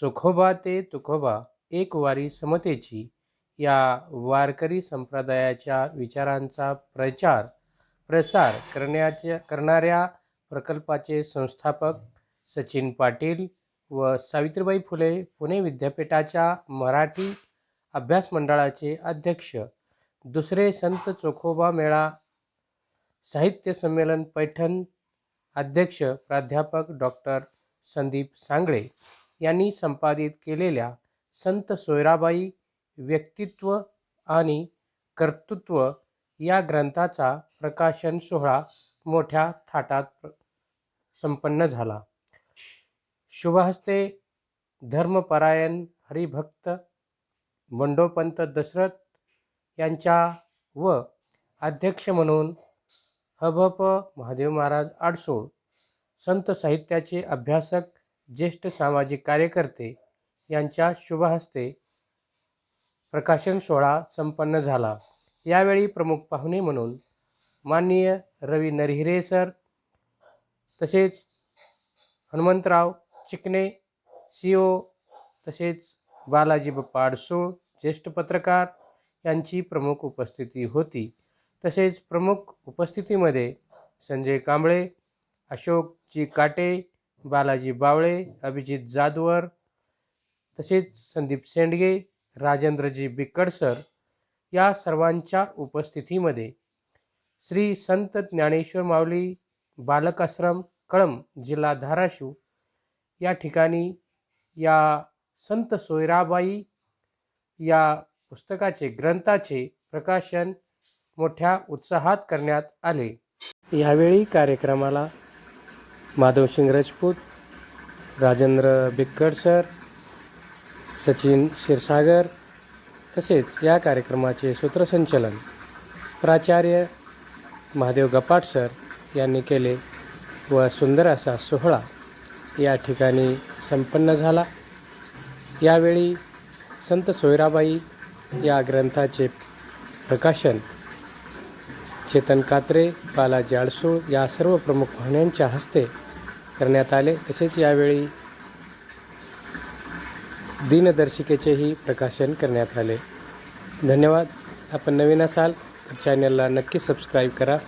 चोखोबा ते तुखोबा एक वारी समतेची या वारकरी संप्रदायाच्या विचारांचा प्रचार प्रसार करण्याच्या करणाऱ्या प्रकल्पाचे संस्थापक सचिन पाटील व सावित्रीबाई फुले पुणे विद्यापीठाच्या मराठी अभ्यास मंडळाचे अध्यक्ष दुसरे संत चोखोबा मेळा साहित्य संमेलन पैठण अध्यक्ष प्राध्यापक डॉक्टर संदीप सांगळे. यांनी संपादित केलेल्या संत सोयराबाई व्यक्तित्व आणि कर्तृत्व या ग्रंथाचा प्रकाशन सोहळा मोठ्या थाटात प्र- संपन्न झाला. शुभहस्ते धर्मपरायण हरिभक्त बंडोपंत दशरथ यांच्या व अध्यक्ष म्हणून हभप महादेव महाराज आडसूळ संत साहित्याचे अभ्यासक ज्येष्ठ सामाजिक कार्यकर्ते यांच्या शुभहस्ते प्रकाशन सोहळा संपन्न झाला. यावेळी प्रमुख पाहुणे म्हणून माननीय रवी नरहिरे सर तसेच हनुमंतराव चिकणे सी ओ तसेच बालाजी बप्पा आडसूळ ज्येष्ठ पत्रकार यांची प्रमुख उपस्थिती होती. तसेच प्रमुख उपस्थितीमध्ये संजय कांबळे अशोकजी काटे बालाजी बावळे अभिजित जाधवर तसेच संदीप सेंडगे राजेंद्रजी बिकडसर या सर्वांच्या उपस्थितीमध्ये श्री संत ज्ञानेश्वर माऊली बालकाश्रम कळम जिल्हा धाराशिव या ठिकाणी या संत सोयराबाई या पुस्तकाचे ग्रंथाचे प्रकाशन मोठ्या उत्साहात करण्यात आले. यावेळी कार्यक्रमाला माधवसिंग राजपूत राजेंद्र बिक्कड सर सचिन क्षीरसागर तसेच या कार्यक्रमाचे सूत्रसंचलन प्राचार्य महादेव गपाट सर यांनी केले व सुंदर असा सोहळा या ठिकाणी संपन्न झाला. यावेळी संत सोयराबाई या ग्रंथाचे प्रकाशन चेतन कात्रे बालाजी आडसूळ या सर्व प्रमुख पाहुण्यांच्या हस्ते करण्यात आले. तसेच यावेळी दिनदर्शिकेचेही प्रकाशन करण्यात आले. धन्यवाद. आपण नवीन असाल तर चॅनलला नक्की सबस्क्राईब करा.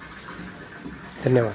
धन्यवाद.